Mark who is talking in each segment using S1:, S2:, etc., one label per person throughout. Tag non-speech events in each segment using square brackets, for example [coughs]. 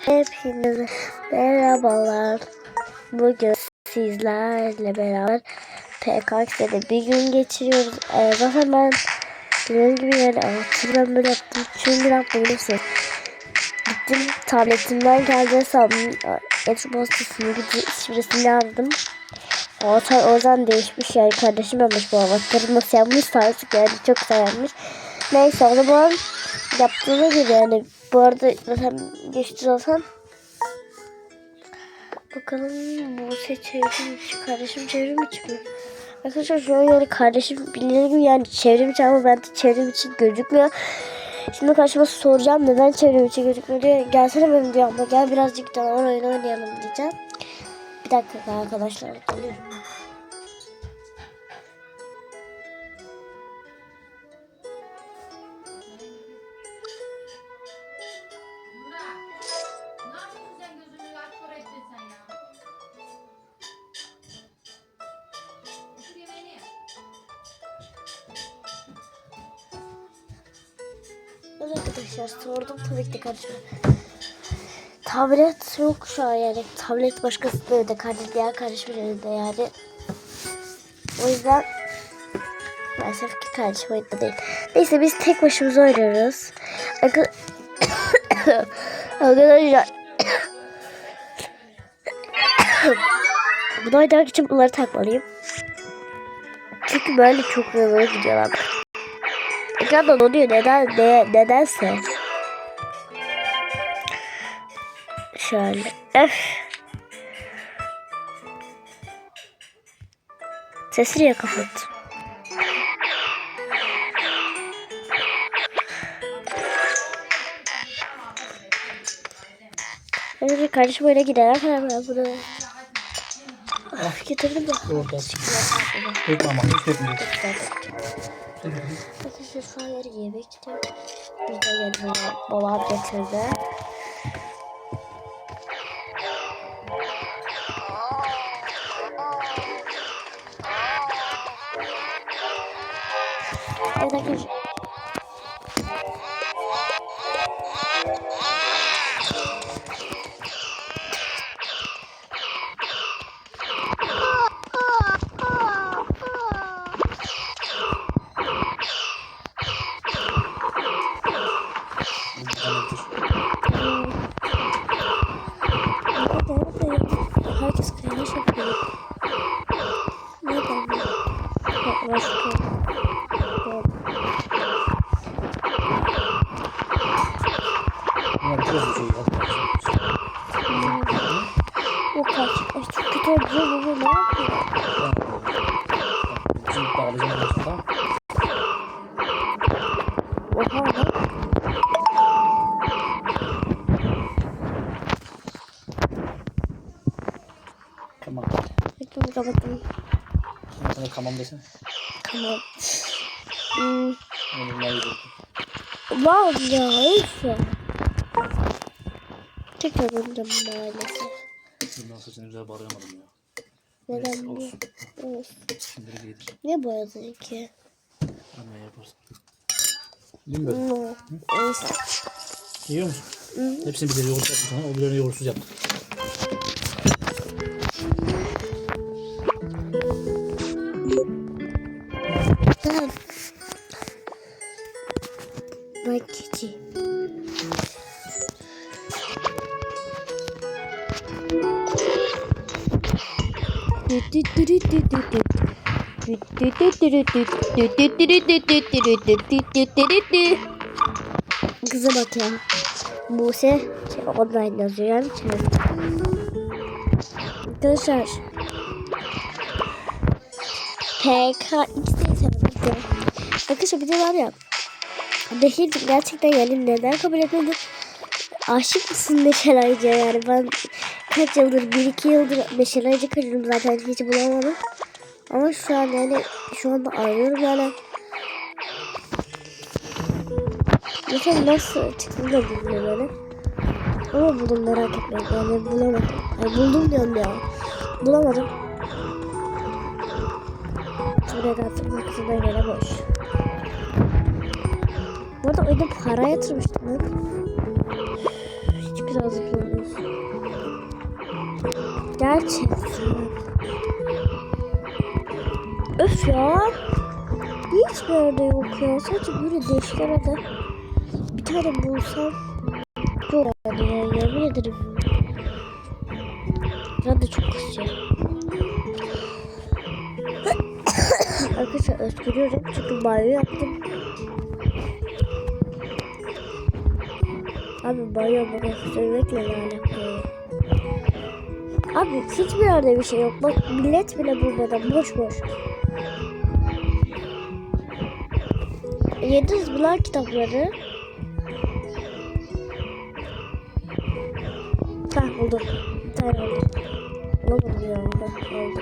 S1: Hepinize merhabalar. Bugün sizlerle beraber PKX'de bir gün geçiriyoruz. Ee, zaten ben dediğim gibi yani hatırlam böyle yaptım. Çünkü bir hafta bilirsiniz. Gittim tabletimden geldi hesabımın Etro postasını gidip şifresini yazdım. Avatar oradan değişmiş yani kardeşim yapmış bu avatarı nasıl yapmış artık yani çok güzel. Neyse o zaman yaptığına göre yani bu arada zaten geçti zaten. Bakalım bu çevrim içi kardeşim çevrim içi mi? Arkadaşlar şu an yani kardeşim gibi yani çevrim içi ama ben de çevrim içi gözükmüyor. Şimdi karşıma soracağım neden çevrim içi gözükmüyor diye. Gelsene benim diyor ama gel birazcık canavar oyunu oynayalım diyeceğim. Bir dakika arkadaşlar geliyorum. Arkadaşlar sordum tabii ki kardeşime. Tablet yok şu an yani. Tablet başkasının evde. Kardeş, diğer kardeşimin evinde yani. O yüzden maalesef ki kardeşim oyunda değil. Neyse biz tek başımıza oynuyoruz. Arka- [coughs] Arkadaşlar [coughs] bunu oynamak için bunları takmalıyım. Çünkü böyle çok hızlı gidiyorlar. Ekranda donuyor neden ne, nedense. Şöyle. Öf. Sesi niye kapat? Evet kardeşim öyle gider. Ben bunu Of, getirdim de.
S2: Orada. Dökme ama hiç dökmeyecek.
S1: Arkadaşlar şu an yemek gidiyor. Biz de yanına babam getirdi. Başka. O kaç. Ay çok kötü oldu. Ne yapıyor?
S2: Bizim bağlayacağım arasında.
S1: Oha lan.
S2: Tamam.
S1: Bekle kapattım.
S2: Tamam desene.
S1: Tamam. Hmm. Wow ya öf. Tekrar döndüm maalesef.
S2: Bundan sonra seni güzel bağlayamadım ya.
S1: Neden bu?
S2: olsun. Şimdilik iyidir.
S1: Ne boyadın ki?
S2: Anne yaparsın. Değil mi böyle?
S1: Evet.
S2: Yiyor musun? Hepsini bir de yoğurt yaptım sana. O birini yoğurtsuz yaptım.
S1: Tamam. Bak keçi. Kıza bak ya. Buse şey, online yazıyor yani. Arkadaşlar PK Sevdim. Arkadaşlar bir de var ya. Nehir gerçekten yani neden kabul etmedin? Aşık mısın Neşel Ayca'ya yani ben kaç yıldır, bir iki yıldır Neşel Ayca karıyorum zaten hiç bulamadım. Ama şu an yani şu anda arıyorum yani. Neşel nasıl çıktığını da bilmiyorum yani. Ama buldum merak etmeyin yani bulamadım. Yani buldum diyorum ya. Bulamadım. Buraya da atılmak kısımda yere boş. Bu arada oyuna para yatırmıştım ben. Hiçbir güzel zıplıyorsun. Gerçekten. Öf ya. Niye hiçbir yok ya? Sadece böyle değişik arada. Bir tane bulsam. Yok yani ya. Yemin ederim. Ben de çok kısacağım. Arkadaşlar öskürüyorum çünkü banyo yaptım. Abi banyo bana söylemekle ne alakalı? Abi hiçbir yerde bir şey yok. Bak millet bile bulmadan boş boş. Yediniz bunlar kitapları. Hah buldum. Bir tane oldu. Bulamadım ya. Oldu.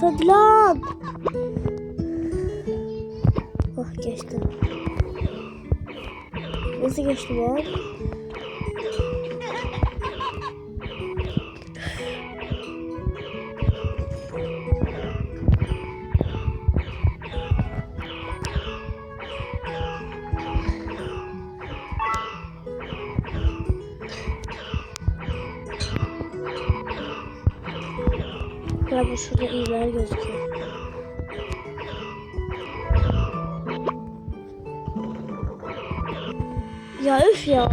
S1: Tabii lan. Oh geçti. Nasıl geçti lan? Ya bu şurada iyiler gözüküyor. Ya üf ya.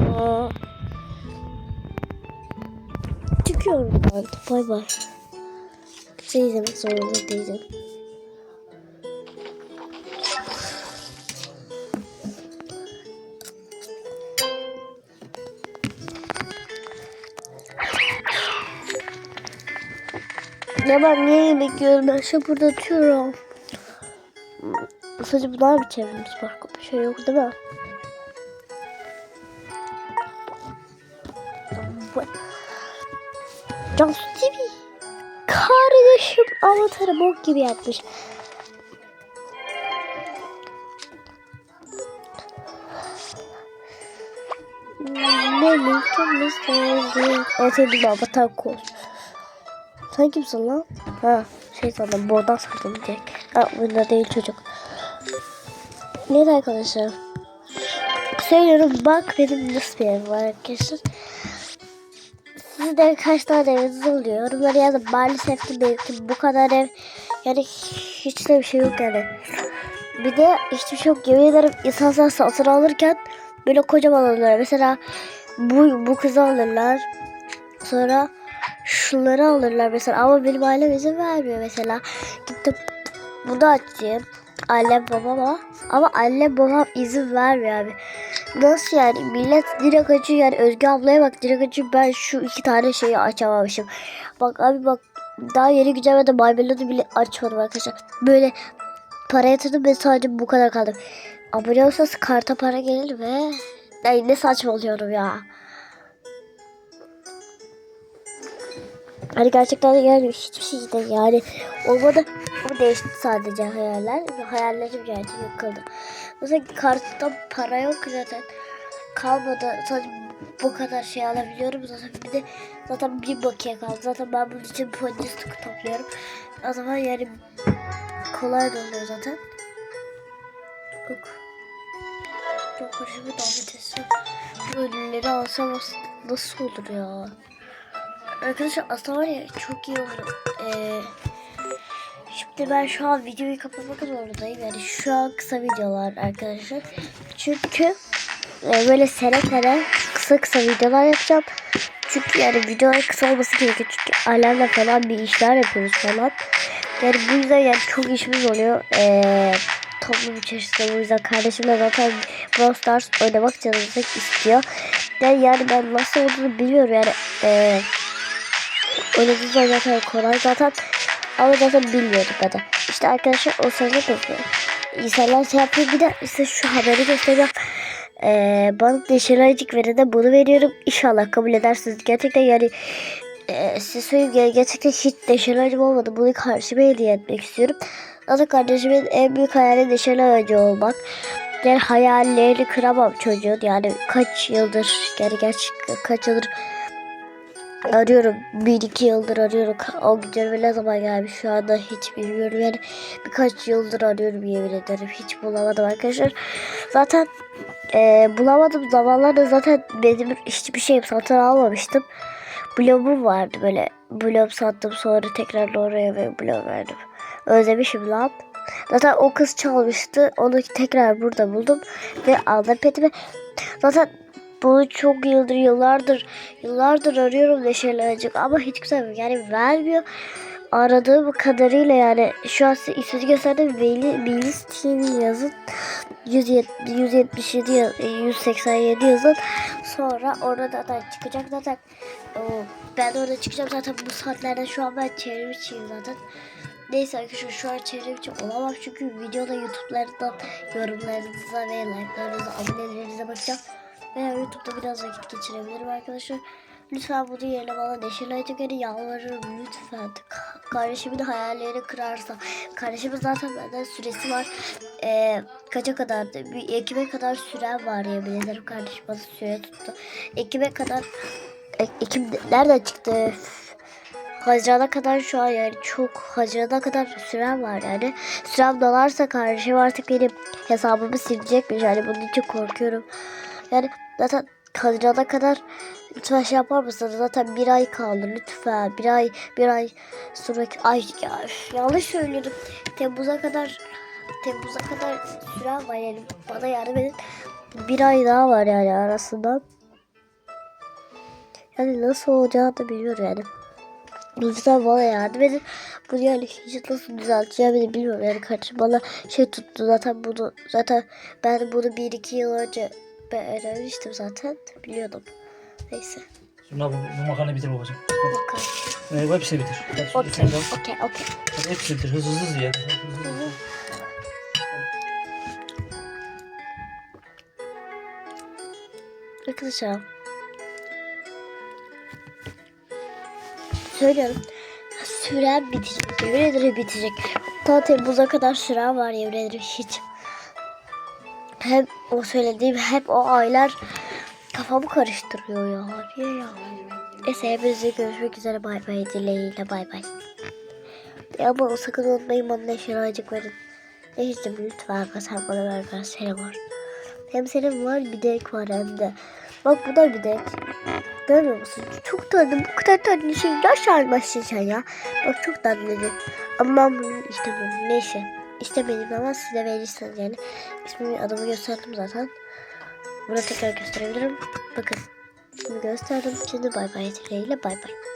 S1: Çıkıyorum ben. Bay bay. Şey izlemek zorunda. Ya ben niye yemek yiyorum? Ben şey burada atıyorum. Sadece bunlar mı çevirmiş? Başka bir şey yok değil mi? Cansu TV. Kardeşim avatarı bok gibi yapmış. Ne mümkün sözü. Evet dedim avatar kol. Sen kimsin lan? Ha şey sandım buradan sandım direkt. Ha bunda değil çocuk. Neyse arkadaşlar. Söylüyorum bak benim nasıl bir ev var arkadaşlar. Sizde kaç tane eviniz oluyor? Yorumlara yazın. Maalesef ki benimki bu kadar ev. Yani hiç de bir şey yok yani. Bir de hiçbir şey yok. Yemin ederim insanlar satın alırken böyle kocaman alırlar. Mesela bu, bu kızı alırlar. Sonra şunları alırlar mesela. Ama benim ailem izin vermiyor mesela. Gittim bunu açayım. Annem babama. Ama annem babam izin vermiyor abi. Nasıl yani? Millet direkt açıyor yani. Özge ablaya bak direkt açıyor. Ben şu iki tane şeyi açamamışım. Bak abi bak. Daha yeni güncellerde My Melody bile açmadım arkadaşlar. Böyle para yatırdım ben sadece bu kadar kaldım. Abone olsanız karta para gelir ve Ay ne saçma oluyorum ya. Hani gerçekten yani hiçbir şey de yani olmadı. Bu değişti sadece hayaller. Hayallerim geldi yıkıldı. Mesela kartta para yok zaten. Kalmadı. Sadece bu kadar şey alabiliyorum. Zaten bir de zaten bir bakiye kaldı. Zaten ben bunun için polislik topluyorum. O zaman yani kolay da oluyor zaten. Yok. Çok hoşuma davet etsem. Bu ödülleri alsam as- nasıl olur ya? Arkadaşlar aslında var ya çok iyi olur. Ee, şimdi ben şu an videoyu kapatmak zorundayım. Yani şu an kısa videolar arkadaşlar. Çünkü e, böyle sene sene kısa kısa videolar yapacağım. Çünkü yani videolar kısa olması gerekiyor. Çünkü ailemle falan bir işler yapıyoruz falan. Yani bu yüzden yani çok işimiz oluyor. Ee, toplum içerisinde bu yüzden kardeşimle zaten Brawl Stars oynamak canımızı istiyor. Yani, yani ben nasıl olduğunu bilmiyorum yani. Ee, Oynadığı zaman zaten kolay zaten. Ama zaten bilmiyordum ben de. İşte arkadaşlar o sırada da insanlar şey yapıyor. Bir de size şu haberi göstereceğim. Ee, bana deşelercik verene bunu veriyorum. İnşallah kabul edersiniz. Gerçekten yani e, size söyleyeyim yani gerçekten hiç deşelercim olmadı. Bunu karşıma hediye etmek istiyorum. Zaten kardeşimin en büyük hayali deşelerci olmak. Yani hayallerini kıramam çocuğun. Yani kaç yıldır yani gerçekten kaç yıldır arıyorum. Bir iki yıldır arıyorum. O günlerime ne zaman gelmiş şu anda hiç bilmiyorum. Yani birkaç yıldır arıyorum yemin ederim. Hiç bulamadım arkadaşlar. Zaten e, bulamadım zamanlarda zaten benim hiçbir şeyim satın almamıştım. Blogum vardı böyle. Blog sattım sonra tekrar oraya ve blog verdim. Özlemişim lan. Zaten o kız çalmıştı. Onu tekrar burada buldum. Ve aldım petimi. Zaten bunu çok yıldır yıllardır yıllardır arıyorum Neşeli Acık ama hiç güzel yani vermiyor. Aradığım kadarıyla yani şu an size ismini gösterdim. Melis, TV yazın. 170, 177 yaz- 187 yazın. Sonra orada zaten çıkacak zaten. Ben orada çıkacağım zaten bu saatlerde şu an ben çevrim içiyim zaten. Neyse arkadaşlar şu an çevrim içi olamam çünkü videoda YouTube'lardan yorumlarınıza ve like'larınıza, abonelerinize bakacağım. Veya YouTube'da biraz vakit geçirebilirim arkadaşlar. Lütfen bunu yerine bana Neşeli Aytıkör'ü yalvarırım lütfen. Ka- Kardeşimin hayallerini kırarsa. Kardeşimin zaten benden süresi var. Ee, kaça kadar? Bir Ekim'e kadar süren var yemin ederim. Kardeşim bana süre tuttu. Ekim'e kadar E- Ekim nereden çıktı? Haziran'a kadar şu an yani çok Haziran'a kadar süren var yani. Sürem dolarsa kardeşim artık benim hesabımı silecekmiş. Yani bunun için korkuyorum. Yani zaten Haziran'a kadar lütfen şey yapar mısınız? Zaten bir ay kaldı lütfen. Bir ay, bir ay sonraki ay ya, yanlış söylüyorum. Temmuz'a kadar Temmuz'a kadar süren var yani bana yardım edin. Bir ay daha var yani arasında. Yani nasıl olacağını da bilmiyorum yani. Lütfen bana yardım edin. Bunu yani hiç nasıl düzelteceğimi de bilmiyorum. Yani kardeşim bana şey tuttu zaten bunu zaten ben bunu bir iki yıl önce ben öğrenmiştim zaten. Biliyordum. Neyse.
S2: Sonra bu, bu makarnayı bitir babacığım.
S1: Bakalım.
S2: Ee, hepsini bitir. Hadi,
S1: Okey.
S2: al.
S1: Okey. Okey.
S2: Hadi hepsini bitir. Hızlı hızlı ye. Hızlı hızlı.
S1: Arkadaşlar. Söylüyorum. Süren bitecek. Yemin ederim bitecek. Ta Temmuz'a kadar süren var yemin ederim hiç. Hem o söylediğim hep o aylar kafamı karıştırıyor ya. Niye ya? Neyse hepinize görüşmek üzere. Bay bay dileğiyle bay bay. Ama sakın unutmayın bana neşeli acık verin. Neyse lütfen sen bana ver ben senin var. Hem senin var bir denk var hem de. Bak bu da bir denk. Görmüyor musun? Çok tatlı. Bu kadar tatlı şey nasıl almazsın sen ya? Bak çok tatlı. Ama ben bunu istemiyorum. Neyse. İstemedim ama size verirseniz yani. İsmimi adımı gösterdim zaten. Bunu tekrar gösterebilirim. Bakın. Bunu gösterdim. Şimdi bay bay dileğiyle bay bay.